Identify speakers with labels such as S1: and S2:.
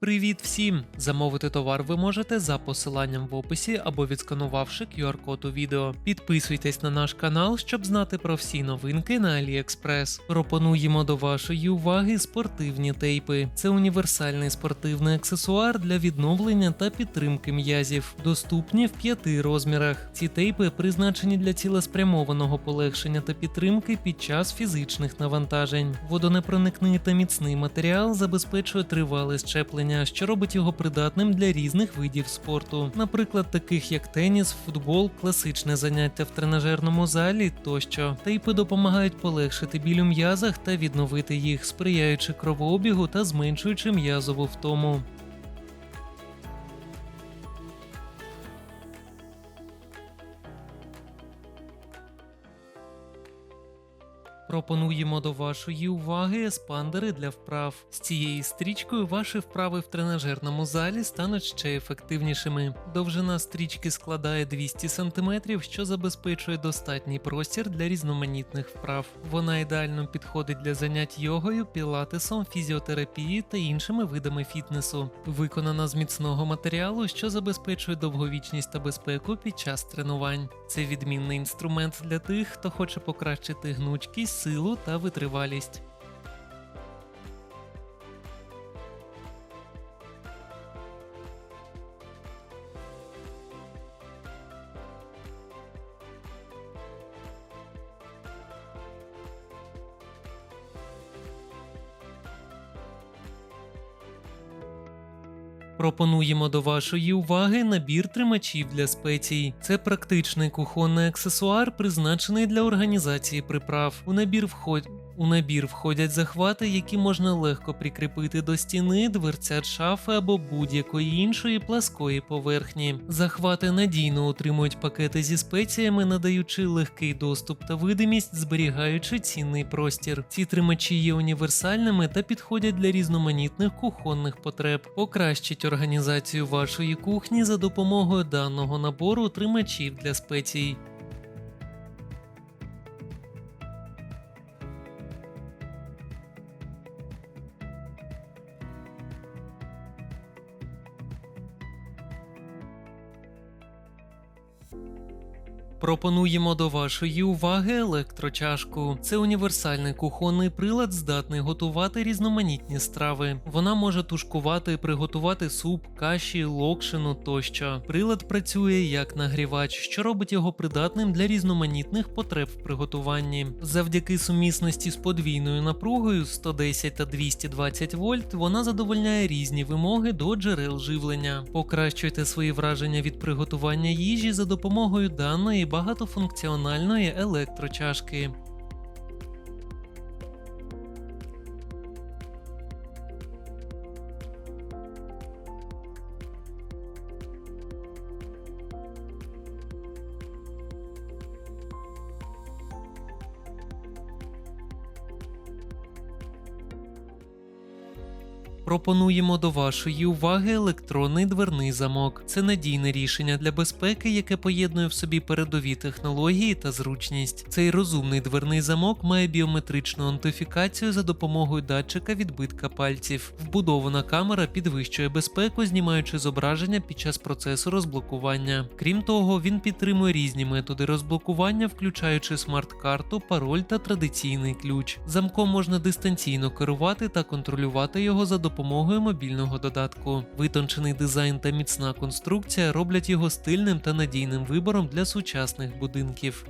S1: Привіт всім! Замовити товар ви можете за посиланням в описі або відсканувавши QR-код у відео. Підписуйтесь на наш канал, щоб знати про всі новинки на AliExpress. Пропонуємо до вашої уваги спортивні тейпи. Це універсальний спортивний аксесуар для відновлення та підтримки м'язів, доступні в п'яти розмірах. Ці тейпи призначені для цілеспрямованого полегшення та підтримки під час фізичних навантажень. Водонепроникний та міцний матеріал забезпечує тривале щеплення, що робить його придатним для різних видів спорту, наприклад, таких як теніс, футбол, класичне заняття в тренажерному залі тощо. Тейпи допомагають полегшити біль у м'язах та відновити їх, сприяючи кровообігу та зменшуючи м'язову втому. Пропонуємо до вашої уваги еспандери для вправ. З цією стрічкою ваші вправи в тренажерному залі стануть ще ефективнішими. Довжина стрічки складає 200 см, що забезпечує достатній простір для різноманітних вправ. Вона ідеально підходить для занять йогою, пілатесом, фізіотерапії та іншими видами фітнесу. Виконана з міцного матеріалу, що забезпечує довговічність та безпеку під час тренувань. Це відмінний інструмент для тих, хто хоче покращити гнучкість, силу та витривалість. Пропонуємо до вашої уваги набір тримачів для спецій. Це практичний кухонний аксесуар, призначений для організації приправ. У набір входять. У набір входять захвати, які можна легко прикріпити до стіни, дверцят шафи або будь-якої іншої пласкої поверхні. Захвати надійно утримують пакети зі спеціями, надаючи легкий доступ та видимість, зберігаючи цінний простір. Ці тримачі є універсальними та підходять для різноманітних кухонних потреб. Покращить організацію вашої кухні за допомогою даного набору тримачів для спецій. Пропонуємо до вашої уваги електрочашку. Це універсальний кухонний прилад, здатний готувати різноманітні страви. Вона може тушкувати, приготувати суп, каші, локшину тощо. Прилад працює як нагрівач, що робить його придатним для різноманітних потреб в приготуванні. Завдяки сумісності з подвійною напругою 110 та 220 вольт, вона задовольняє різні вимоги до джерел живлення. Покращуйте свої враження від приготування їжі за допомогою даної багатофункціональної електрочашки. Пропонуємо до вашої уваги електронний дверний замок. Це надійне рішення для безпеки, яке поєднує в собі передові технології та зручність. Цей розумний дверний замок має біометричну аутентифікацію за допомогою датчика відбитка пальців. Вбудована камера підвищує безпеку, знімаючи зображення під час процесу розблокування. Крім того, він підтримує різні методи розблокування, включаючи смарт-карту, пароль та традиційний ключ. Замком можна дистанційно керувати та контролювати його за допомогою мобільного додатку. Витончений дизайн та міцна конструкція роблять його стильним та надійним вибором для сучасних будинків.